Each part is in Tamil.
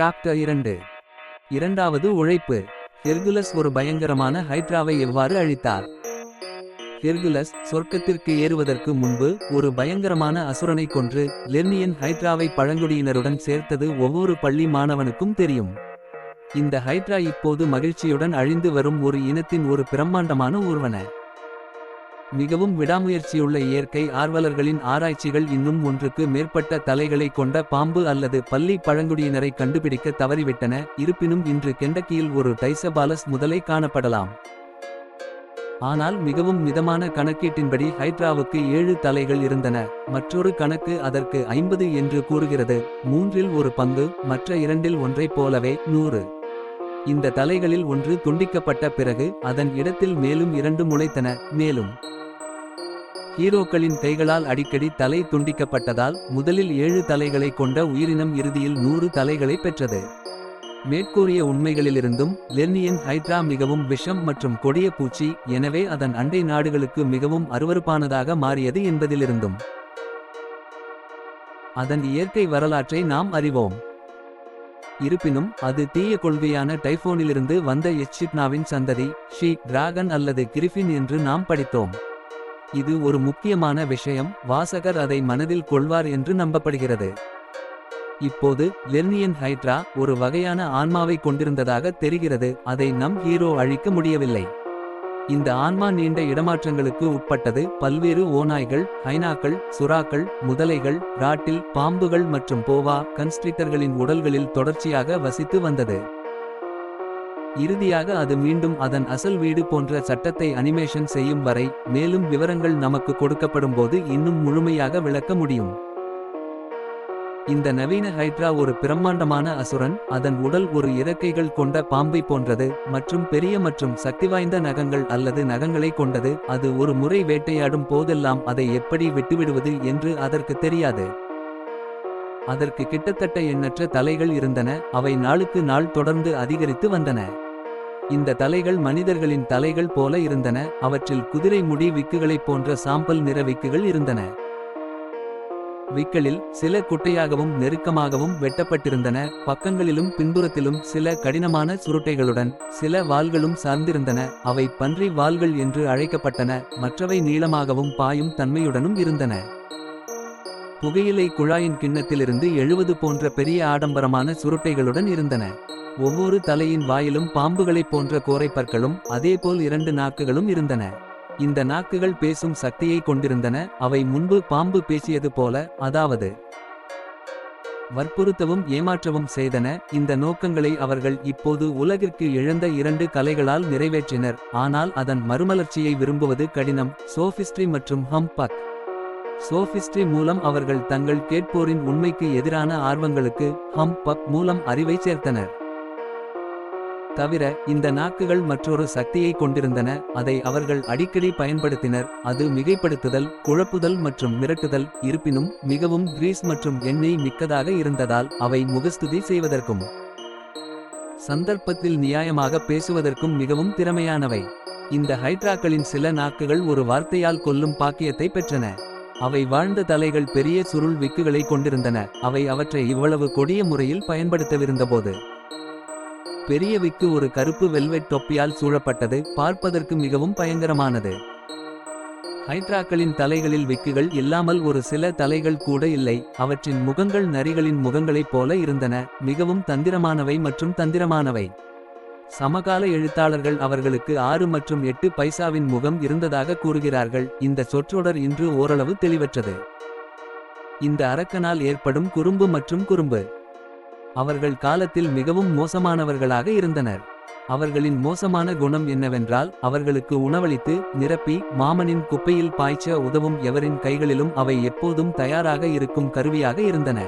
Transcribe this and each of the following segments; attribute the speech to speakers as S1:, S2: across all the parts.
S1: சாப்டர் இரண்டு. இரண்டாவது உழைப்பு. ஹெர்குலஸ் ஒரு பயங்கரமான ஹைட்ராவை எவ்வாறு அழித்தார்? ஹெர்குலஸ் சொர்க்கத்திற்கு ஏறுவதற்கு முன்பு ஒரு பயங்கரமான அசுரனை கொன்று லெர்னியன் ஹைட்ராவை பழங்குடியினருடன் சேர்த்தது ஒவ்வொரு பள்ளி மாணவனுக்கும் தெரியும். இந்த ஹைட்ரா இப்போது மகிழ்ச்சியுடன் அழிந்து வரும் ஒரு இனத்தின் ஒரு பிரம்மாண்டமான ஊர்வன. மிகவும் விடாமுயற்சியுள்ள இயற்கை ஆர்வலர்களின் ஆராய்ச்சிகள் இன்னும் ஒன்றுக்கு மேற்பட்ட தலைகளை கொண்ட பாம்பு அல்லது பள்ளி பழங்குடியினரை கண்டுபிடிக்க தவறிவிட்டன. இருப்பினும் இன்று கெண்டக்கியில் ஒரு டைசபாலஸ் முதலை காணப்படலாம். ஆனால் மிகவும் மிதமான கணக்கீட்டின்படி ஹைட்ராவுக்கு ஏழு தலைகள் இருந்தன. மற்றொரு கணக்கு அதற்கு ஐம்பது என்று கூறுகிறது. மூன்றில் ஒரு பங்கு மற்ற இரண்டில் ஒன்றைப் போலவே நூறு. இந்த தலைகளில் ஒன்று துண்டிக்கப்பட்ட பிறகு அதன் இடத்தில் மேலும் இரண்டு முளைத்தன. மேலும் ஹீரோக்களின் கைகளால் அடிக்கடி தலை துண்டிக்கப்பட்டதால் முதலில் ஏழு தலைகளை கொண்ட உயிரினம் இறுதியில் நூறு தலைகளை பெற்றது. மேற்கூறிய உண்மைகளிலிருந்தும் லெர்னியன் ஹைட்ரா மிகவும் விஷம் மற்றும் கொடிய பூச்சி எனவே அதன் அண்டை நாடுகளுக்கு மிகவும் அருவருப்பானதாக மாறியது என்பதிலிருந்தும். அதன் இயற்கை வரலாற்றை நாம் அறிவோம். இருப்பினும் அது தீய கொள்கையான டைஃபோனிலிருந்து வந்த எச்சிப்னாவின் சந்ததி ஷீ டிராகன் அல்லது கிரிஃபின் என்று நாம் படித்தோம். இது ஒரு முக்கியமான விஷயம். வாசகர் அதை மனதில் கொள்வார் என்று நம்பப்படுகிறது. இப்போது லெர்னியன் ஹைட்ரா ஒரு வகையான ஆன்மாவை கொண்டிருந்ததாக தெரிகிறது. அதை நம் ஹீரோ அழிக்க முடியவில்லை. இந்த ஆன்மா நீண்ட இடமாற்றங்களுக்கு உட்பட்டது. பல்வேறு ஓநாய்கள் ஹைனாக்கள் சுறாக்கள் முதலைகள் ராட்டில் பாம்புகள் மற்றும் போவா கன்ஸ்ட்ரிக்டர்களின் உடல்களில் தொடர்ச்சியாக வசித்து வந்தது. இறுதியாக அது மீண்டும் அதன் அசல் வீடு போன்ற சட்டத்தை அனிமேஷன் செய்யும் வரை மேலும் விவரங்கள் நமக்கு கொடுக்கப்படும் போது இன்னும் முழுமையாக விளக்க முடியும். இந்த நவீன ஹைட்ரா ஒரு பிரம்மாண்டமான அசுரன் அதன் உடல் ஒரு இறக்கைகள் கொண்ட பாம்பை போன்றது மற்றும் பெரிய மற்றும் சக்திவாய்ந்த நகங்கள் அல்லது நகங்களை கொண்டது அது ஒரு முறை வேட்டையாடும் போதெல்லாம் அதை எப்படி விட்டுவிடுவது என்று அதற்கு தெரியாது. அதற்கு கிட்டத்தட்ட எண்ணற்ற தலைகள் இருந்தன அவை நாளுக்கு நாள் தொடர்ந்து அதிகரித்து வந்தன. இந்த தலைகள் மனிதர்களின் தலைகள் போல இருந்தன அவற்றில் குதிரை முடி விக்குகளைப் போன்ற சாம்பல் நிற விக்குகள் இருந்தன. விக்களில் சில குட்டையாகவும் நெருக்கமாகவும் வெட்டப்பட்டிருந்தன பக்கங்களிலும் பின்புறத்திலும் சில கடினமான சுருட்டைகளுடன் சில வாள்களும் சார்ந்திருந்தன அவை பன்றி வாள்கள் என்று அழைக்கப்பட்டன மற்றவை நீளமாகவும் பாயும் தன்மையுடனும் இருந்தன. புகையிலை குழாயின் கிண்ணத்திலிருந்து எழுவது போன்ற பெரிய ஆடம்பரமான சுருட்டைகளுடன் இருந்தன. ஒவ்வொரு தலையின் வாயிலும் பாம்புகளைப் போன்ற கோரைப்பற்களும் அதேபோல் இரண்டு நாக்குகளும் இருந்தன. இந்த நாக்குகள் பேசும் சக்தியை கொண்டிருந்தன. அவை முன்பு பாம்பு பேசியது போல அதாவது வற்புறுத்தவும் ஏமாற்றவும் செய்தன. இந்த நோக்கங்களை அவர்கள் இப்போது உலகிற்கு இழந்த இரண்டு கலைகளால் நிறைவேற்றினர். ஆனால் அதன் மறுமலர்ச்சியை விரும்புவது கடினம். சோஃபிஸ்ட்ரி மற்றும் ஹம்பக் சோஃபிஸ்ட்ரி மூலம் அவர்கள் தங்கள் கேட்போரின் உண்மைக்கு எதிரான ஆர்வங்களுக்கு ஹம் பப் மூலம் அறிவை சேர்த்தனர். தவிர இந்த நாக்குகள் மற்றொரு சக்தியை கொண்டிருந்தன அதை அவர்கள் அடிக்கடி பயன்படுத்தினர் அது மிகைப்படுத்துதல் குழப்புதல் மற்றும் மிரட்டுதல் இருப்பினும் மிகவும் கிரீஸ் மற்றும் எண்ணெய் மிக்கதாக இருந்ததால் அவை முகஸ்துதி செய்வதற்கும் சந்தர்ப்பத்தில் நியாயமாக பேசுவதற்கும் மிகவும் திறமையானவை. இந்த ஹைட்ராக்களின் சில நாக்குகள் ஒரு வார்த்தையால் கொல்லும் பாக்கியத்தை பெற்றன. அவை வாழ்ந்த தலைகள் பெரிய சுருள் விக்குகளை கொண்டிருந்தன. அவை அவற்றை இவ்வளவு கொடிய முறையில் பயன்படுத்தவிருந்தபோது. பெரிய விக்கு ஒரு கருப்பு வெல்வெட் தொப்பியால் சூழப்பட்டது. பார்ப்பதற்கு மிகவும் பயங்கரமானது. ஹைட்ராக்களின் தலைகளில் விக்குகள் இல்லாமல் ஒரு சில தலைகள் கூட இல்லை. அவற்றின் முகங்கள் நரிகளின் முகங்களைப் போல இருந்தன. மிகவும் தந்திரமானவை மற்றும் தந்திரமானவை. சமகால எழுத்தாளர்கள் அவர்களுக்கு ஆறு மற்றும் எட்டு பைசாவின் முகம் இருந்ததாக கூறுகிறார்கள். இந்த சொற்றொடர் இன்று ஓரளவு தெளிவற்றது. இந்த அரக்கனால் ஏற்படும் குறும்பு மற்றும் குறும்பு. அவர்கள் காலத்தில் மிகவும் மோசமானவர்களாக இருந்தனர். அவர்களின் மோசமான குணம் என்னவென்றால் அவர்களுக்கு உணவளித்து நிரப்பி மாமனின் குப்பையில் பாய்ச்ச உதவும் எவரின் கைகளிலும் அவை எப்போதும் தயாராக இருக்கும் கருவியாக இருந்தன.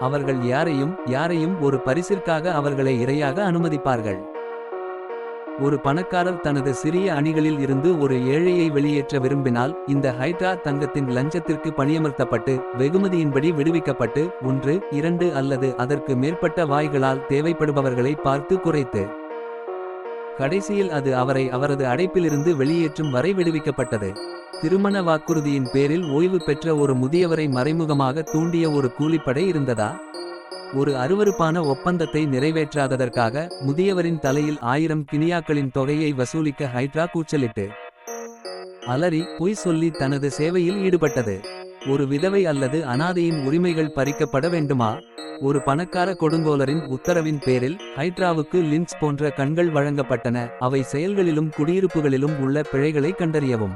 S1: அவர்கள் யாரையும் யாரையும் ஒரு பரிசிற்காக அவர்களை இரையாக அனுமதிப்பார்கள். ஒரு பணக்காரர் தனது சிறிய அணிகளில் இருந்து ஒரு ஏழையை வெளியேற்ற விரும்பினால் இந்த ஹைட்ரா தங்கத்தின் லஞ்சத்திற்கு பணியமர்த்தப்பட்டு வெகுமதியின்படி விடுவிக்கப்பட்டு ஒன்று இரண்டு அல்லது அதற்கு மேற்பட்ட வாய்களால் தேவைப்படுபவர்களை பார்த்து குறைத்து கடைசியில் அது அவரை அவரது அடைப்பிலிருந்து வெளியேற்றும் வரை விடுவிக்கப்பட்டது. திருமண வாக்குறுதியின் பேரில் ஓய்வு பெற்ற ஒரு முதியவரை மறைமுகமாக தூண்டிய ஒரு கூலிப்படை இருந்ததா? ஒரு அருவருப்பான ஒப்பந்தத்தை நிறைவேற்றாததற்காக முதியவரின் தலையில் ஆயிரம் கினியாக்களின் தொகையை வசூலிக்க ஹைட்ரா கூச்சலிட்டு. அலறி பொய் சொல்லி தனது சேவையில் ஈடுபட்டது. ஒரு விதவை அல்லது அனாதையின் உரிமைகள் பறிக்கப்பட வேண்டுமா? ஒரு பணக்கார கொடுங்கோலரின் உத்தரவின் பேரில் ஹைட்ராவுக்கு லின்ஸ் போன்ற கண்கள் வழங்கப்பட்டன. அவை செயல்களிலும் குடியிருப்புகளிலும் உள்ள பிழைகளை கண்டறியவும்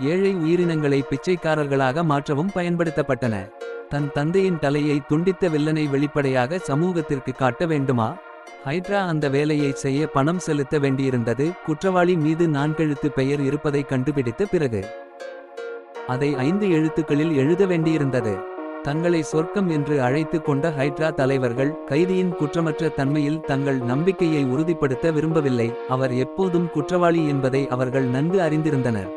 S1: ஏழை உயிரினங்களை பிச்சைக்காரர்களாக மாற்றவும் பயன்படுத்தப்பட்டன. தன் தந்தையின் தலையை துண்டித்த வில்லனை வெளிப்படையாக சமூகத்திற்கு காட்ட வேண்டுமா? ஹைட்ரா அந்த வேலையை செய்ய பணம் செலுத்த வேண்டியிருந்தது. குற்றவாளி மீது நான்கெழுத்து பெயர் இருப்பதை கண்டுபிடித்த பிறகு அதை ஐந்து எழுத்துக்களில் எழுத வேண்டியிருந்தது. தங்களை சொர்க்கம் என்று அழைத்து கொண்ட ஹைட்ரா தலைவர்கள் கைதியின் குற்றமற்ற தன்மையில் தங்கள் நம்பிக்கையை உறுதிப்படுத்த விரும்பவில்லை. அவர் எப்போதும் குற்றவாளி என்பதை அவர்கள் நன்கு அறிந்திருந்தனர்.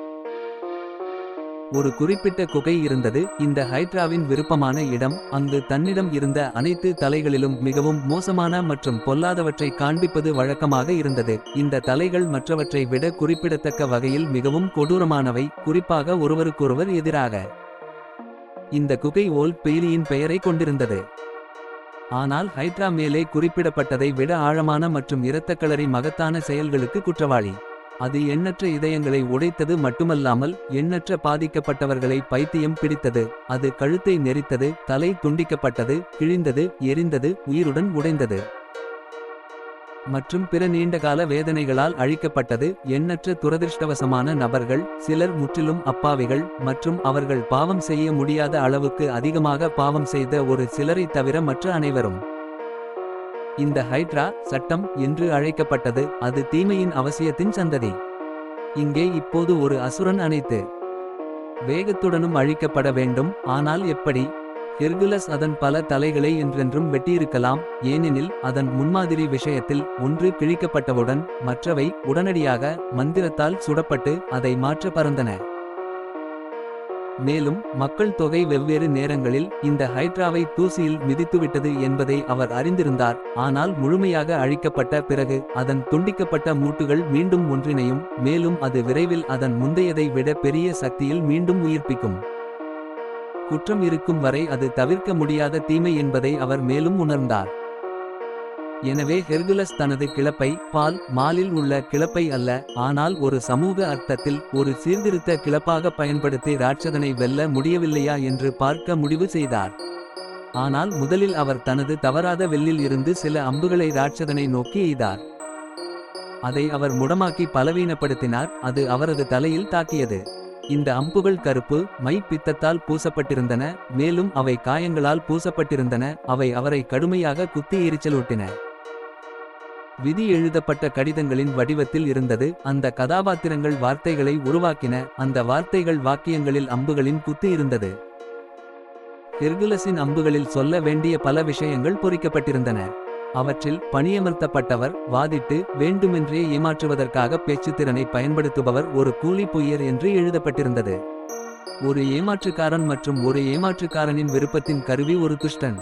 S1: ஒரு குறிப்பிட்ட குகை இருந்தது. இந்த ஹைட்ராவின் விருப்பமான இடம் அங்கு தன்னிடம் இருந்த அனைத்து தலைகளிலும் மிகவும் மோசமான மற்றும் பொல்லாதவற்றை காண்பிப்பது வழக்கமாக இருந்தது. இந்த தலைகள் மற்றவற்றை விட குறிப்பிடத்தக்க வகையில் மிகவும் கொடூரமானவை. குறிப்பாக ஒருவருக்கொருவர் எதிராக. இந்த குகை ஓல் பெயிலியின் பெயரை கொண்டிருந்தது. ஆனால் ஹைட்ரா மேலே குறிப்பிடப்பட்டதை விட ஆழமான மற்றும் இரத்தக்களரி மகத்தான செயல்களுக்கு குற்றவாளி. அது எண்ணற்ற இதயங்களை உடைத்தது மட்டுமல்லாமல் எண்ணற்ற பாதிக்கப்பட்டவர்களை பைத்தியம் பிடித்தது. அது கழுத்தை நெரித்தது தலை துண்டிக்கப்பட்டது கிழிந்தது எரிந்தது உயிருடன் உடைந்தது. மற்றும் பிற நீண்டகால வேதனைகளால் அழிக்கப்பட்டது எண்ணற்ற துரதிர்ஷ்டவசமான நபர்கள் சிலர் முற்றிலும் அப்பாவிகள் மற்றும் அவர்கள் பாவம் செய்ய முடியாத அளவுக்கு அதிகமாக பாவம் செய்த ஒரு சிலரை தவிர மற்ற அனைவரும். இந்த ஹைட்ரா சட்டம் என்று அழைக்கப்பட்டது அது தீமையின் அவசியத்தின் சந்ததி. இங்கே இப்போது ஒரு அசுரன் அனைத்து வேகத்துடனும் அழிக்கப்பட வேண்டும் ஆனால் எப்படி? ஹெர்குலஸ் அதன் பல தலைகளை என்றென்றும் வெட்டியிருக்கலாம் ஏனெனில் அதன் முன்மாதிரி விஷயத்தில் ஒன்று கிழிக்கப்பட்டவுடன் மற்றவை உடனடியாக மந்திரத்தால் சுடப்பட்டு அதை மாற்ற பறந்தன. மேலும் மக்கள் தொகை வெவ்வேறு நேரங்களில் இந்த ஹைட்ராவை தூசியில் மிதித்துவிட்டது என்பதை அவர் அறிந்திருந்தார் ஆனால் முழுமையாக அழிக்கப்பட்ட பிறகு அதன் துண்டிக்கப்பட்ட மூட்டுகள் மீண்டும் ஒன்றிணையும் மேலும் அது விரைவில் அதன் முந்தையதை விட பெரிய சக்தியில் மீண்டும் உயிர்ப்பிக்கும். குற்றம் இருக்கும் வரை அது தவிர்க்க முடியாத தீமை என்பதை அவர் மேலும் உணர்ந்தார். எனவே ஹெர்குலஸ் தனது கிளப்பை பால் மாலில் உள்ள கிளப்பை அல்ல ஆனால் ஒரு சமூக அர்த்தத்தில் ஒரு சீர்திருத்த கிளப்பாக பயன்படுத்தி ராட்சதனை வெல்ல முடியவில்லையா என்று பார்க்க முடிவு செய்தார். ஆனால் முதலில் அவர் தனது தவறாத வெல்லில் இருந்து சில அம்புகளை ராட்சதனை நோக்கி எய்தார். அதை அவர் முடமாக்கி பலவீனப்படுத்தினார் அது அவரது தலையில் தாக்கியது. இந்த அம்புகள் கருப்பு மை பித்தத்தால் பூசப்பட்டிருந்தன மேலும் அவை காயங்களால் பூசப்பட்டிருந்தன அவை அவரை கடுமையாக குத்தி எரிச்சலூட்டின. விதி எழுதப்பட்ட கடிதங்களின் வடிவத்தில் இருந்தது அந்த கதாபாத்திரங்கள் வார்த்தைகளை உருவாக்கின அந்த வார்த்தைகள் வாக்கியங்களில் அம்புகளின் குத்து இருந்தது. ஹெர்குலஸின் அம்புகளில் சொல்ல வேண்டிய பல விஷயங்கள் பொறிக்கப்பட்டிருந்தன. அவற்றில் பணியமர்த்தப்பட்டவர் வாதிட்டு வேண்டுமென்றே ஏமாற்றுவதற்காக பேச்சுத்திறனை பயன்படுத்துபவர் ஒரு கூலி பொய்யர் என்று எழுதப்பட்டிருந்தது. ஒரு ஏமாற்றுக்காரன் மற்றும் ஒரு ஏமாற்றுக்காரனின் விருப்பத்தின் கருவி ஒரு துஷ்டன்.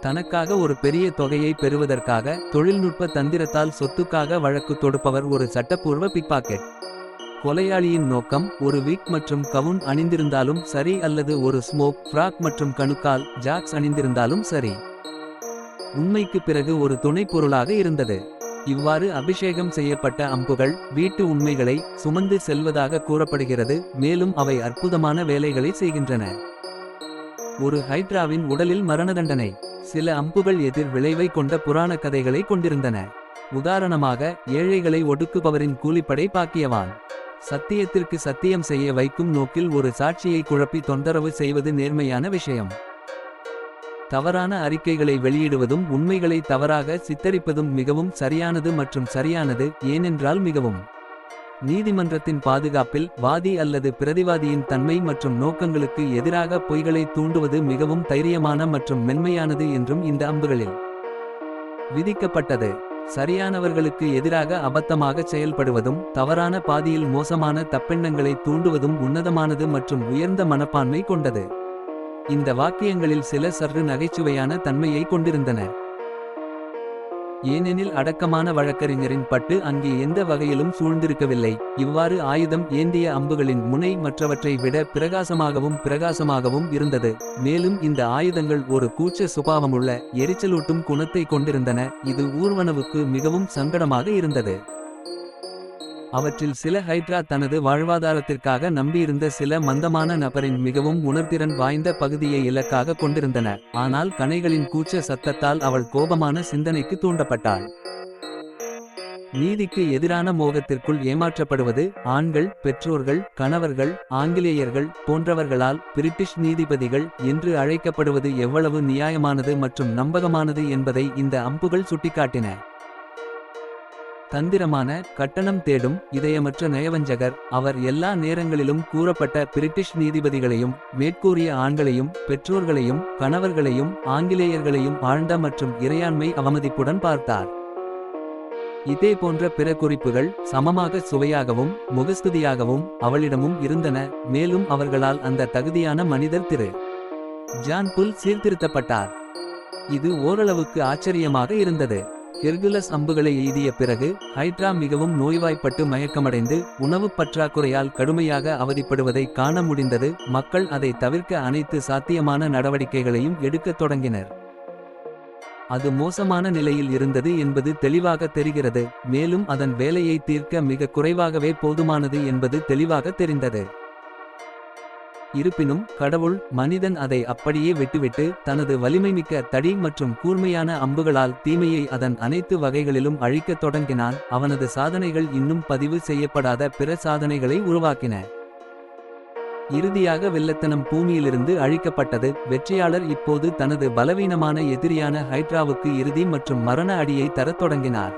S1: தனக்காக ஒரு பெரிய தொகையை பெறுவதற்காக தொழில்நுட்ப தந்திரத்தால் சொத்துக்காக வழக்கு தொடுப்பவர் ஒரு சட்டப்பூர்வ பிக்பாக்கெட் கொலையாளியின் நோக்கம் ஒரு வீக் மற்றும் கவுன் அணிந்திருந்தாலும் சரி அல்லது ஒரு ஸ்மோக் ஃப்ராக் மற்றும் கணுக்கால் ஜாக்ஸ் அணிந்திருந்தாலும் சரி. உண்மைக்கு பிறகு ஒரு துணைப்பொருளாக இருந்தது. இவ்வாறு அபிஷேகம் செய்யப்பட்ட அம்புகள் வீட்டு உண்மைகளை சுமந்து செல்வதாக கூறப்படுகிறது மேலும் அவை அற்புதமான வேலைகளை செய்கின்றன. ஒரு ஹைட்ராவின் உடலில் மரண தண்டனை சில அம்புகள் எதிர் விளைவை கொண்ட புராண கதைகளை கொண்டிருந்தன. உதாரணமாக ஏழைகளை ஒடுக்குபவரின் கூலிப்படை பாக்கியவான். சத்தியத்திற்கு சத்தியம் செய்ய வைக்கும் நோக்கில் ஒரு சாட்சியை குழப்பி தொந்தரவு செய்வது நேர்மையான விஷயம். தவறான அறிக்கைகளை வெளியிடுவதும் உண்மைகளை தவறாக சித்தரிப்பதும் மிகவும் சரியானது மற்றும் சரியானது ஏனென்றால் மிகவும் நீதிமன்றத்தின் பாதுகாப்பில் வாதி அல்லது பிரதிவாதியின் தன்மை மற்றும் நோக்கங்களுக்கு எதிராக பொய்களை தூண்டுவது மிகவும் தைரியமான மற்றும் மென்மையானது என்றும் இந்த அம்புகளில் விதிக்கப்பட்டது. சரியானவர்களுக்கு எதிராக அபத்தமாக செயல்படுவதும் தவறான பாதியில் மோசமான தப்பெண்ணங்களை தூண்டுவதும் உன்னதமானது மற்றும் உயர்ந்த மனப்பான்மை கொண்டது. இந்த வாக்கியங்களில் சில சற்று நகைச்சுவையான தன்மையை கொண்டிருந்தன. ஏனெனில் அடக்கமான வழக்கறிஞரின் பட்டு அங்கே எந்த வகையிலும் சூழ்ந்திருக்கவில்லை. இவ்வாறு ஆயுதம் ஏந்திய அம்புகளின் முனை மற்றவற்றை விட பிரகாசமாகவும் பிரகாசமாகவும் இருந்தது. மேலும் இந்த ஆயுதங்கள் ஒரு கூச்ச சுபாவமுள்ள எரிச்சலூட்டும் குணத்தை கொண்டிருந்தன. இது ஊர்வனவுக்கு மிகவும் சங்கடமாக இருந்தது. அவற்றில் சில ஹைட்ரா தனது வாழ்வாதாரத்திற்காக நம்பியிருந்த சில மந்தமான நபரின் மிகவும் உணர்திறன் வாய்ந்த பகுதியை இலக்காக கொண்டிருந்தன. ஆனால் கணைகளின் கூச்ச சத்தத்தால் அவள் கோபமான சிந்தனைக்கு தூண்டப்பட்டாள். நீதிக்கு எதிரான மோகத்திற்குள் ஏமாற்றப்படுவது ஆண்கள் பெற்றோர்கள் கணவர்கள் ஆங்கிலேயர்கள் போன்றவர்களால் பிரிட்டிஷ் நீதிபதிகள் என்று அழைக்கப்படுவது எவ்வளவு நியாயமானது மற்றும் நம்பகமானது என்பதை இந்த அம்புகள் சுட்டிக்காட்டின. தந்திரமான கட்டணம் தேடும் இதயமற்ற நயவஞ்சகர். அவர் எல்லா நேரங்களிலும் கூறப்பட்ட பிரிட்டிஷ் நீதிபதிகளையும் மேற்கூறிய ஆண்களையும் பெற்றோர்களையும் கணவர்களையும் ஆங்கிலேயர்களையும் ஆழ்ந்த மற்றும் இறையாண்மை அவமதிப்புடன் பார்த்தார். இதே போன்ற பிற குறிப்புகள் சமமாக சுவையாகவும் முகஸ்துதியாகவும் அவளிடமும் இருந்தன மேலும் அவர்களால் அந்த தகுதியான மனிதர் திரு. ஜான் புல் சீர்திருத்தப்பட்டார். இது ஓரளவுக்கு ஆச்சரியமாக இருந்தது. ஹெர்குலஸ் அம்புகளை எய்திய பிறகு ஹைட்ரா மிகவும் நோய்வாய்ப்பட்டு மயக்கமடைந்து உணவுப் பற்றாக்குறையால் கடுமையாக அவதிப்படுவதை காண முடிந்தது மக்கள் அதை தவிர்க்க அனைத்து சாத்தியமான நடவடிக்கைகளையும் எடுக்கத் தொடங்கினர். அது மோசமான நிலையில் இருந்தது என்பது தெளிவாக தெரிகிறது மேலும் அதன் வேலையை தீர்க்க மிக குறைவாகவே போதுமானது என்பது தெளிவாக தெரிந்தது. இருப்பினும் கடவுள் மனிதன் அதை அப்படியே விட்டுவிட்டு தனது வலிமைமிக்க தடி மற்றும் கூர்மையான அம்புகளால் தீமையை அதன் அனைத்து வகைகளிலும் அழிக்கத் தொடங்கினான். அவனது சாதனைகள் இன்னும் பதிவு செய்யப்படாத பிற சாதனைகளை உருவாக்கின. இறுதியாக வெள்ளத்தனம் பூமியிலிருந்து அழிக்கப்பட்டது. வெற்றியாளர் இப்போது தனது பலவீனமான எதிரியான ஹைட்ராவுக்கு இறுதி மற்றும் மரண அடியை தரத் தொடங்கினார்.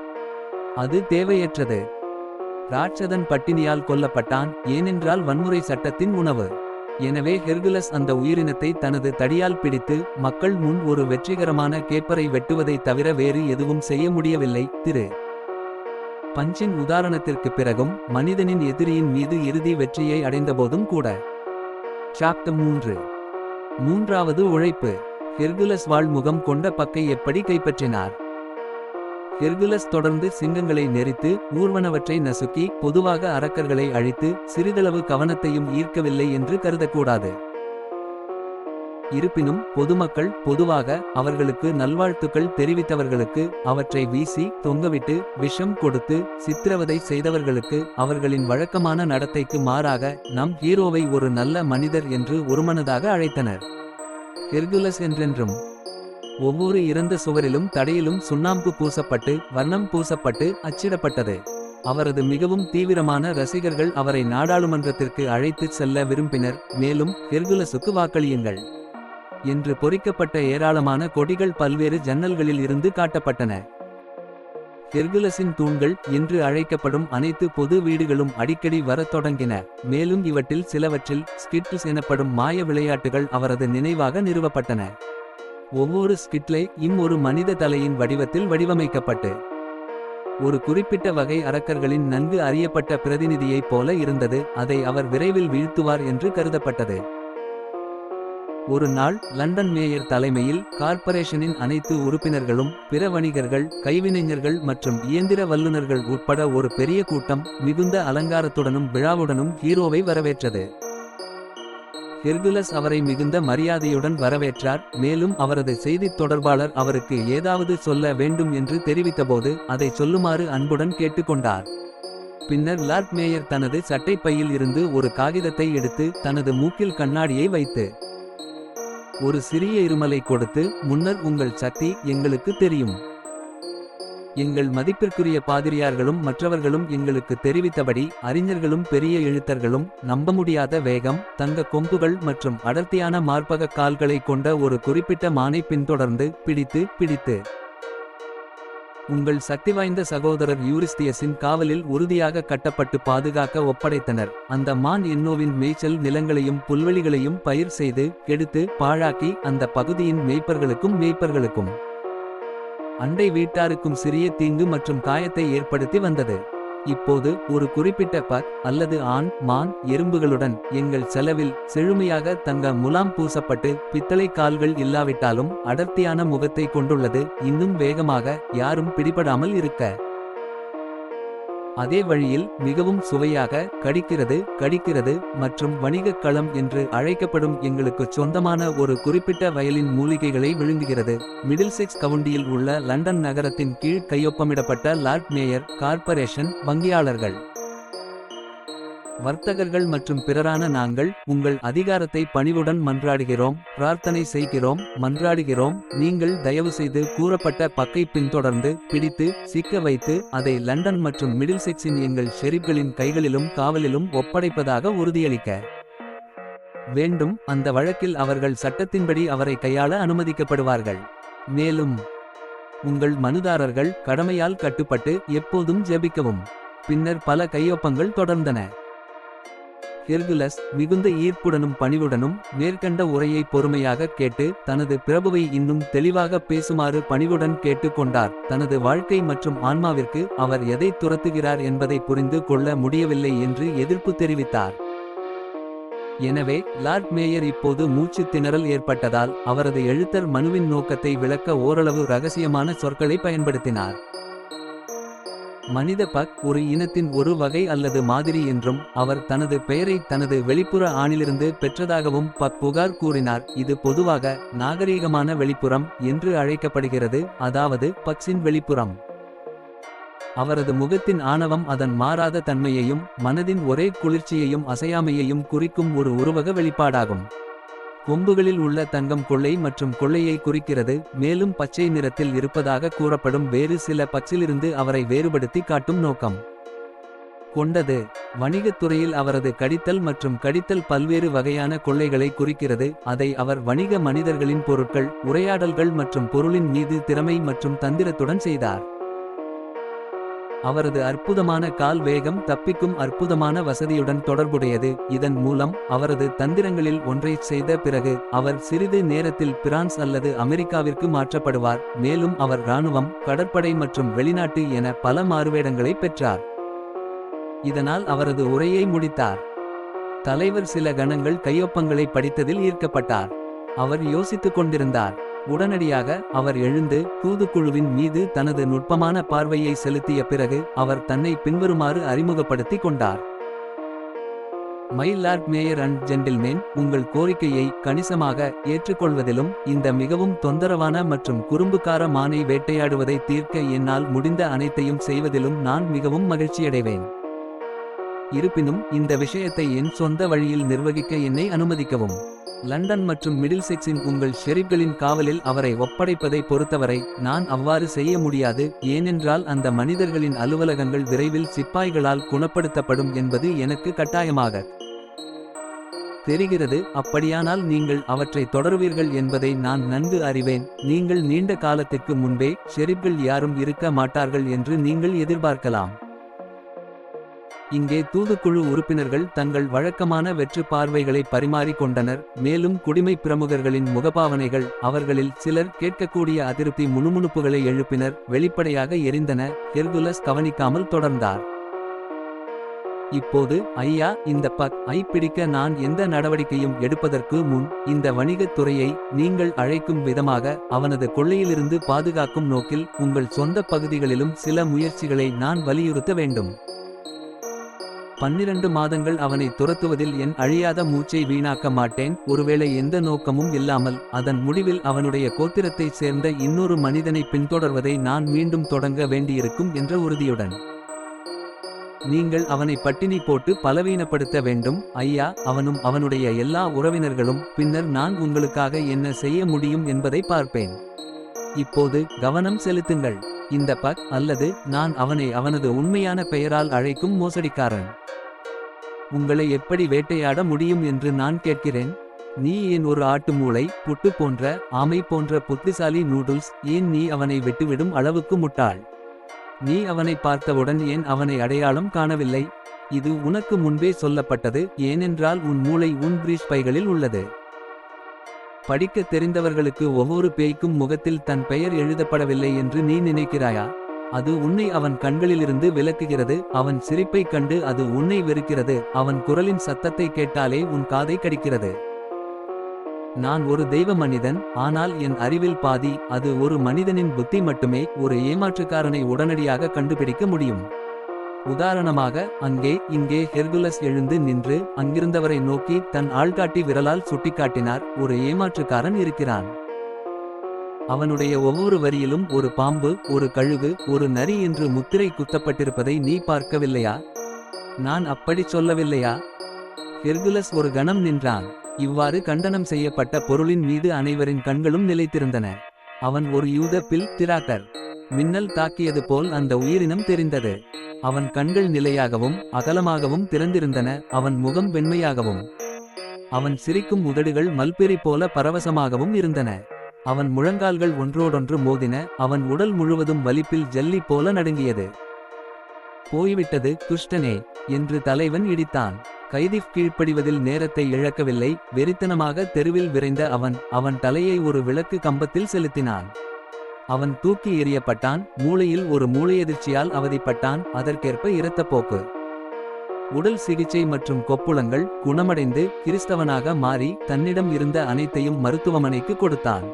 S1: அது தேவையற்றது. ராட்சதன் பட்டினியால் கொல்லப்பட்டான். ஏனென்றால் வன்முறை சட்டத்தின் உணவு. எனவே ஹெர்குலஸ் அந்த உயிரினத்தை தனது தடியால் பிடித்து மக்கள் முன் ஒரு வெற்றிகரமான கேப்பரை வெட்டுவதைத் தவிர வேறு எதுவும் செய்ய முடியவில்லை. திரு. பஞ்சின் உதாரணத்திற்கு பிறகும் மனிதனின் எதிரியின் மீது இறுதி வெற்றியை அடைந்தபோதும் கூட. சாப்டம் மூன்று. மூன்றாவது உழைப்பு. ஹெர்குலஸ் வாழ்முகம் கொண்ட பக்கை எப்படி கைப்பற்றினார்? ஹெர்குலஸ் தொடர்ந்து சிங்கங்களை நெரித்து ஊர்வனவற்றை நசுக்கி பொதுவாக அரக்கர்களை அழித்து சிறிதளவு கவனத்தையும் ஈர்க்கவில்லை என்று கருதக்கூடாது. இருப்பினும் பொதுமக்கள் பொதுவாக அவர்களுக்கு நல்வாழ்த்துக்கள் தெரிவித்தவர்களுக்கு அவற்றை வீசி தொங்கவிட்டு விஷம் கொடுத்து சித்திரவதை செய்தவர்களுக்கு அவர்களின் வழக்கமான நடத்தைக்கு மாறாக நம் ஹீரோவை ஒரு நல்ல மனிதர் என்று ஒருமனதாக அழைத்தனர். ஹெர்குலஸ் என்றென்றும் ஒவ்வொரு இறந்த சுவரிலும் தடையிலும் சுண்ணாம்பு பூசப்பட்டு வர்ணம் பூசப்பட்டு அச்சிடப்பட்டது. அவரது மிகவும் தீவிரமான ரசிகர்கள் அவரை நாடாளுமன்றத்திற்கு அழைத்துச் செல்ல விரும்பினர் மேலும் ஹெர்குலஸுக்கு வாக்களியுங்கள் என்று பொறிக்கப்பட்ட ஏராளமான கொடிகள் பல்வேறு ஜன்னல்களில் இருந்து காட்டப்பட்டன. ஹெர்குலஸின் தூண்கள் என்று அழைக்கப்படும் அனைத்து பொது வீடுகளும் அடிக்கடி வரத் தொடங்கின மேலும் இவற்றில் சிலவற்றில் ஸ்கிட்ஸ் எனப்படும் மாய விளையாட்டுகள் அவரது நினைவாக நிறுவப்பட்டன. ஒவ்வொரு ஸ்கிட்லே இம் ஒரு மனித தலையின் வடிவத்தில் வடிவமைக்கப்பட்டு ஒரு குறிப்பிட்ட வகை அரக்கர்களின் நன்கு அறியப்பட்ட பிரதிநிதியைப் போல இருந்தது அதை அவர் விரைவில் வீழ்த்துவார் என்று கருதப்பட்டது. ஒரு நாள் லண்டன் மேயர் தலைமையில் கார்ப்பரேஷனின் அனைத்து உறுப்பினர்களும் பிற வணிகர்கள் கைவினைஞர்கள் மற்றும் இயந்திர வல்லுநர்கள் உட்பட ஒரு பெரிய கூட்டம் மிகுந்த அலங்காரத்துடனும் விழாவுடனும் ஹீரோவை வரவேற்றது. ஹெர்குலஸ் அவரை மிகுந்த மரியாதையுடன் வரவேற்றார் மேலும் அவரது செய்தித் தொடர்பாளர் அவருக்கு ஏதாவது சொல்ல வேண்டும் என்று தெரிவித்தபோது அதை சொல்லுமாறு அன்புடன் கேட்டுக்கொண்டார். பின்னர் லார்ட் மேயர் தனது சட்டைப்பையில் இருந்து ஒரு காகிதத்தை எடுத்து தனது மூக்கில் கண்ணாடியை வைத்து ஒரு சிறிய இருமலை கொடுத்து முன்னர் உங்கள் சக்தி எங்களுக்கு தெரியும். எங்கள் மதிப்பிற்குரிய பாதிரியார்களும் மற்றவர்களும் எங்களுக்கு தெரிவித்தபடி அறிஞர்களும் பெரிய எழுத்தர்களும் நம்ப முடியாத வேகம் தங்க கொம்புகள் மற்றும் அடர்த்தியான மார்பக கால்களை கொண்ட ஒரு குறிப்பிட்ட மானை பின்தொடர்ந்து பிடித்து பிடித்து. உங்கள் சக்தி வாய்ந்த சகோதரர் யூரிஸ்தியஸின் காவலில் உறுதியாக கட்டப்பட்டு பாதுகாக்க ஒப்படைத்தனர். அந்த மான் என்னோவின் மேய்ச்சல் நிலங்களையும் புல்வெளிகளையும் பயிர் செய்து கெடுத்து பாழாக்கி அந்த பகுதியின் மேய்ப்பர்களுக்கும் மேய்ப்பர்களுக்கும். அண்டை வீட்டாருக்கும் சிறிய தீங்கு மற்றும் காயத்தை ஏற்படுத்தி வந்தது. இப்போது ஒரு குறிப்பிட்ட பக் அல்லது ஆண் மான் எறும்புகளுடன் எங்கள் செலவில் செழுமையாக தங்க முலாம் பூசப்பட்டு பித்தளை கால்கள் இல்லாவிட்டாலும் அடர்த்தியான முகத்தை கொண்டுள்ளது. இன்னும் வேகமாக யாரும் பிடிபடாமல் இருக்க. அதே வழியில் மிகவும் சுவையாக கடிக்கிறது கடிக்கிறது மற்றும் வணிகக் களம் என்று அழைக்கப்படும் எங்களுக்கு சொந்தமான ஒரு குறிப்பிட்ட வயலின் மூலிகைகளை விழுங்குகிறது. மிடில்செக்ஸ் கவுண்டியில் உள்ள லண்டன் நகரத்தின் கீழ் கையொப்பமிடப்பட்ட லார்ட் மேயர் கார்ப்பரேஷன் வங்கியாளர்கள் வர்த்தகர்கள் மற்றும் பிறரான நாங்கள் உங்கள் அதிகாரத்தை பணிவுடன் மன்றாடுகிறோம் பிரார்த்தனை செய்கிறோம் மன்றாடுகிறோம். நீங்கள் தயவுசெய்து கூறப்பட்ட பக்கை பின்தொடர்ந்து பிடித்து சிக்க வைத்து அதை லண்டன் மற்றும் மிடில்செக்ஸின் எங்கள் ஷெரீப்களின் கைகளிலும் காவலிலும் ஒப்படைப்பதாக உறுதியளிக்க வேண்டும். அந்த வழக்கில் அவர்கள் சட்டத்தின்படி அவரை கையாள அனுமதிக்கப்படுவார்கள். மேலும் உங்கள் மனுதாரர்கள் கடமையால் கட்டுப்பட்டு எப்போதும் ஜெபிக்கவும். பின்னர் பல கையொப்பங்கள் தொடர்ந்தன. ஹெர்குலஸ் மிகுந்த ஈர்ப்புடனும் பணிவுடனும் மேற்கண்ட உரையை பொறுமையாக கேட்டு தனது பிரபுவை இன்னும் தெளிவாக பேசுமாறு பணிவுடன் கேட்டுக்கொண்டார். தனது வாழ்க்கை மற்றும் ஆன்மாவிற்கு அவர் எதை துரத்துகிறார் என்பதை புரிந்து கொள்ள முடியவில்லை என்று எதிர்ப்பு தெரிவித்தார். எனவே லார்ட் மேயர் இப்போது மூச்சு திணறல் ஏற்பட்டதால் அவரது எழுத்தர் மனுவின் நோக்கத்தை விளக்க ஓரளவு ரகசியமான சொற்களை பயன்படுத்தினார். மனித பக் ஒரு இனத்தின் ஒரு வகை அல்லது மாதிரி என்றும் அவர் தனது பெயரை தனது வெளிப்புற ஆணிலிருந்து பெற்றதாகவும் பக் புகார் கூறினார். இது பொதுவாக நாகரீகமான வெளிப்புறம் என்று அழைக்கப்படுகிறது. அதாவது பக்ஸின் வெளிப்புறம். அவரது முகத்தின் ஆணவம் அதன் மாறாத தன்மையையும் மனதின் ஒரே குளிர்ச்சியையும் அசையாமையையும் குறிக்கும் ஒரு உருவக வெளிப்பாடாகும். கொம்புகளில் உள்ள தங்கம் கொள்ளை மற்றும் கொள்ளையை குறிக்கிறது மேலும் பச்சை நிறத்தில் இருப்பதாக கூறப்படும் வேறு சில பச்சிலிருந்து அவரை வேறுபடுத்தி காட்டும் நோக்கம். கொண்டது. வணிகத் துறையில் அவரது கடித்தல் மற்றும் கடித்தல் பல்வேறு வகையான கொள்ளைகளை குறிக்கிறது அதை அவர் வணிக மனிதர்களின் பொருட்கள் உரையாடல்கள் மற்றும் பொருளின் மீது திறமை மற்றும் தந்திரத்துடன் செய்தார். அவரது அற்புதமான கால் வேகம் தப்பிக்கும் அற்புதமான வசதியுடன் தொடர்புடையது. இதன் மூலம் அவரது தந்திரங்களில் ஒன்றை செய்த பிறகு அவர் சிறிது நேரத்தில் பிரான்ஸ் அல்லது அமெரிக்காவிற்கு மாற்றப்படுவார். மேலும் அவர் இராணுவம் கடற்படை மற்றும் வெளிநாட்டு என பல மாறுவேடங்களை பெற்றார். இதனால் அவரது உரையை முடித்தார். தலைவர் சில கணங்கள் கையொப்பங்களை படித்ததில் ஈர்க்கப்பட்டார். அவர் யோசித்துக் கொண்டிருந்தார். உடனடியாக அவர் எழுந்து தூதுக்குழுவின் மீது தனது நுட்பமான பார்வையை செலுத்திய பிறகு அவர் தன்னை பின்வருமாறு அறிமுகப்படுத்திக் கொண்டார். My lord mayor and gentleman உங்கள் கோரிக்கையை கணிசமாக ஏற்றுக்கொள்வதிலும் இந்த மிகவும் தொந்தரவான மற்றும் குறும்புக்கார மானை வேட்டையாடுவதை தீர்க்க என்னால் முடிந்த அனைத்தையும் செய்வதிலும் நான் மிகவும் மகிழ்ச்சியடைவேன். இருப்பினும் இந்த விஷயத்தை என் சொந்த வழியில் நிர்வகிக்க என்னை அனுமதிக்கவும். லண்டன் மற்றும் மிடில்செக்ஸின் உங்கள் ஷெரிப்களின் காவலில் அவரை ஒப்படைப்பதை பொறுத்தவரை நான் அவ்வாறு செய்ய முடியாது ஏனென்றால் அந்த மனிதர்களின் அலுவலகங்கள் விரைவில் சிப்பாய்களால் குணப்படுத்தப்படும் என்பது எனக்கு கட்டாயமாக தெரிகிறது. அப்படியானால் நீங்கள் அவற்றை தொடருவீர்கள் என்பதை நான் நன்கு அறிவேன். நீங்கள் நீண்ட காலத்திற்கு முன்பே ஷெரிப்கள் யாரும் இருக்க மாட்டார்கள் என்று நீங்கள் எதிர்பார்க்கலாம். இங்கே தூதுக்குழு உறுப்பினர்கள் தங்கள் வழக்கமான வெற்று பார்வைகளை பரிமாறிக் கொண்டனர் மேலும் குடிமை பிரமுகர்களின் முகபாவனைகள் அவர்களில் சிலர் கேட்கக்கூடிய அதிருப்தி முணுமுணுப்புகளை எழுப்பினர். வெளிப்படையாக எரிந்தன. ஹெர்குலஸ் கவனிக்காமல் தொடர்ந்தார். இப்போது ஐயா இந்த பக் ஐ பிடிக்க நான் எந்த நடவடிக்கையும் எடுப்பதற்கு முன் இந்த வணிகத் துறையை நீங்கள் அழைக்கும் விதமாக அவனது கொள்ளையிலிருந்து பாதுகாக்கும் நோக்கில் உங்கள் சொந்த பகுதிகளிலும் சில முயற்சிகளை நான் வலியுறுத்த வேண்டும். பன்னிரண்டு மாதங்கள் அவனை துரத்துவதில் என் அழியாத மூச்சை வீணாக்க மாட்டேன். ஒருவேளை எந்த நோக்கமும் இல்லாமல் அதன் முடிவில் அவனுடைய கோத்திரத்தைச் சேர்ந்த இன்னொரு மனிதனை பின்தொடர்வதை நான் மீண்டும் தொடங்க வேண்டியிருக்கும் என்ற உறுதியுடன். நீங்கள் அவனை பட்டினி போட்டு பலவீனப்படுத்த வேண்டும். ஐயா அவனும் அவனுடைய எல்லா உறவினர்களும் பின்னர் நான் உங்களுக்காக என்ன செய்ய முடியும் என்பதை பார்ப்பேன். இப்போது கவனம் செலுத்துங்கள். இந்த பக் அல்லது நான் அவனை அவனது உண்மையான பெயரால் அழைக்கும் மோசடிக்காரன். உங்களை எப்படி வேட்டையாட முடியும் என்று நான் கேட்கிறேன். நீ ஏன் ஒரு ஆட்டு மூளை புட்டு போன்ற ஆமை போன்ற புத்திசாலி நூடுல்ஸ் ஏன் நீ அவனை விட்டுவிடும் அளவுக்கு முட்டாள்? நீ அவனை பார்த்தவுடன் ஏன் அவனை அடையாளம் காணவில்லை? இது உனக்கு முன்பே சொல்லப்பட்டது ஏனென்றால் உன் மூளை உன் பிரீஷ் பைகளில் உள்ளது. படிக்க தெரிந்தவர்களுக்கு ஒவ்வொரு பேய்க்கும் முகத்தில் தன் பெயர் எழுதப்படவில்லை என்று நீ நினைக்கிறாயா? அது உன்னை அவன் கண்களிலிருந்து விலக்குகிறது அவன் சிரிப்பைக் கண்டு அது உன்னை வெறுக்கிறது அவன் குரலின் சத்தத்தை கேட்டாலே உன் காதை கடிக்கிறது. நான் ஒரு தெய்வ மனிதன் ஆனால் என் அறிவில் பாதி அது ஒரு மனிதனின் புத்தி மட்டுமே ஒரு ஏமாற்றுக்காரனை உடனடியாக கண்டுபிடிக்க முடியும். உதாரணமாக அங்கே இங்கே ஹெர்குலஸ் எழுந்து நின்று அங்கிருந்தவரை நோக்கி தன் ஆள்காட்டி விரலால் சுட்டிக்காட்டினார் ஒரு ஏமாற்றுக்காரன் இருக்கிறான். அவனுடைய ஒவ்வொரு வரியிலும் ஒரு பாம்பு ஒரு கழுகு ஒரு நரி என்று முத்திரை குத்தப்பட்டிருப்பதை நீ பார்க்கவில்லையா? நான் அப்படி சொல்லவில்லையா? ஹெர்குலஸ் ஒரு கணம் நின்றான். இவ்வாறு கண்டனம் செய்யப்பட்ட பொருளின் மீது அனைவரின் கண்களும் நிலைத்திருந்தன. அவன் ஒரு யூத பில் திராக்கர் மின்னல் தாக்கியது போல் அந்த உயிரினம் தெரிந்தது. அவன் கண்கள் நிலையாகவும் அகலமாகவும் திறந்திருந்தன. அவன் முகம் வெண்மையாகவும் அவன் சிரிக்கும் உதடுகள் மல்பெரி போல பரவசமாகவும் இருந்தன. அவன் முழங்கால்கள் ஒன்றோடொன்று மோதின. அவன் உடல் முழுவதும் வலிப்பில் ஜல்லி போல நடுங்கியது. போய்விட்டது துஷ்டனே என்று தலைவன் இடித்தான். கைதிப் கீழ்ப்படிவதில் நேரத்தை இழக்கவில்லை. வெறித்தனமாக தெருவில் விரைந்த அவன் அவன் தலையை ஒரு விளக்கு கம்பத்தில் செலுத்தினான். அவன் தூக்கி எறியப்பட்டான் மூளையில் ஒரு மூளையதிர்ச்சியால் அவதிப்பட்டான் அதற்கேற்ப இரத்தப்போக்கு உடல் சிகிச்சை மற்றும் கொப்புளங்கள் குணமடைந்து கிறிஸ்தவனாக மாறி தன்னிடம் இருந்த அனைத்தையும் மருத்துவமனைக்கு கொடுத்தான்.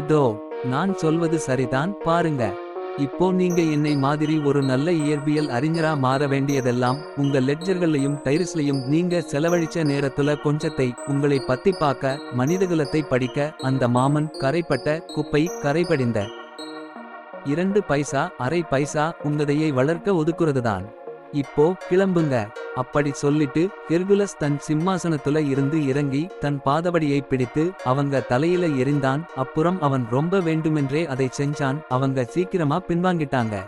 S1: இதோ நான் சொல்வது சரிதான் பாருங்க. இப்போ நீங்க என்னை மாதிரி ஒரு நல்ல இயற்பியல் அறிஞரா மாற வேண்டியதெல்லாம் உங்க லெட்ஜர்களையும் டைரிஸ்லையும் நீங்க செலவழிச்ச நேரத்துல கொஞ்சத்தை உங்களை பத்தி பார்க்க மனிதகுலத்தை படிக்க அந்த மாமன் கரைப்பட்ட குப்பை கரைபடிந்த. இரண்டு பைசா அரை பைசா உங்கதையை வளர்க்க ஒதுக்குறதுதான். இப்போ கிளம்புங்க. அப்படி சொல்லிட்டு ஹெர்குலஸ் தன் சிம்மாசனத்துல இருந்து இறங்கி தன் பாதபடியை பிடித்து அவங்க தலையில எறிந்தான் அப்புறம் அவன் ரொம்ப வேண்டுமென்றே அதை செஞ்சான். அவங்க சீக்கிரமா பின்வாங்கிட்டாங்க.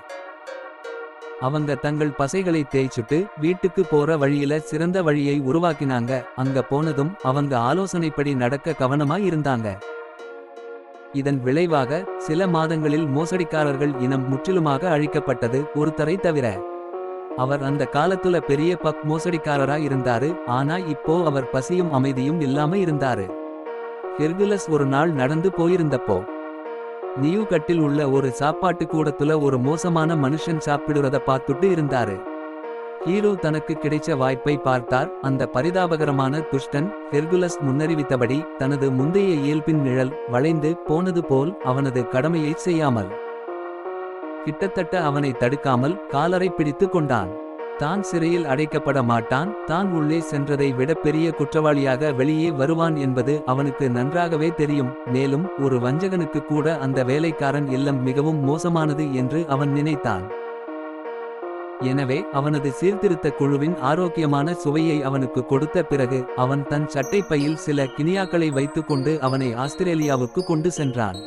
S1: அவங்க தங்கள் பசைகளை தேய்ச்சுட்டு வீட்டுக்கு போற வழியில சிறந்த வழியை உருவாக்கினாங்க. அங்க போனதும் அவங்க ஆலோசனைப்படி நடக்க கவனமா இருந்தாங்க. இதன் விளைவாக சில மாதங்களில் மோசடிக்காரர்கள் இனம் முற்றிலுமாக அழிக்கப்பட்டது ஒருத்தரை தவிர அவர் அந்த காலத்துல பெரிய பக் மோசடிக்காரரா இருந்தாரு. ஆனா இப்போ அவர் பசியும் அமைதியும் இல்லாம இருந்தாரு. ஹெர்குலஸ் ஒரு நாள் நடந்து போயிருந்தப்போ நியூ கட்டில் உள்ள ஒரு சாப்பாட்டு கூடத்துல ஒரு மோசமான மனுஷன் சாப்பிடுறத பார்த்துட்டு இருந்தாரு. ஹீரோ தனக்கு கிடைச்ச வாய்ப்பை பார்த்தார். அந்த பரிதாபகரமான துஷ்டன் ஹெர்குலஸ் முன்னறிவித்தபடி தனது முந்தைய இயல்பின் நிழல் வளைந்து போனது போல் அவனது கடமையை செய்யாமல் கிட்டத்தட்ட அவனை தடுக்காமல் காலரை பிடித்து கொண்டான். தான் சிறையில் அடைக்கப்பட மாட்டான் தான் உள்ளே சென்றதை விட பெரிய குற்றவாளியாக வெளியே வருவான் என்பது அவனுக்கு நன்றாகவே தெரியும். மேலும் ஒரு வஞ்சகனுக்கு கூட அந்த வேலைக்காரன் இல்லம் மிகவும் மோசமானது என்று அவன் நினைத்தான். எனவே அவனது சீர்திருத்த குழுவின் ஆரோக்கியமான சுவையை அவனுக்கு கொடுத்த பிறகு அவன் தன் சட்டைப்பையில் சில கினியாக்களை வைத்துக்கொண்டு அவனை ஆஸ்திரேலியாவுக்கு கொண்டு சென்றான்.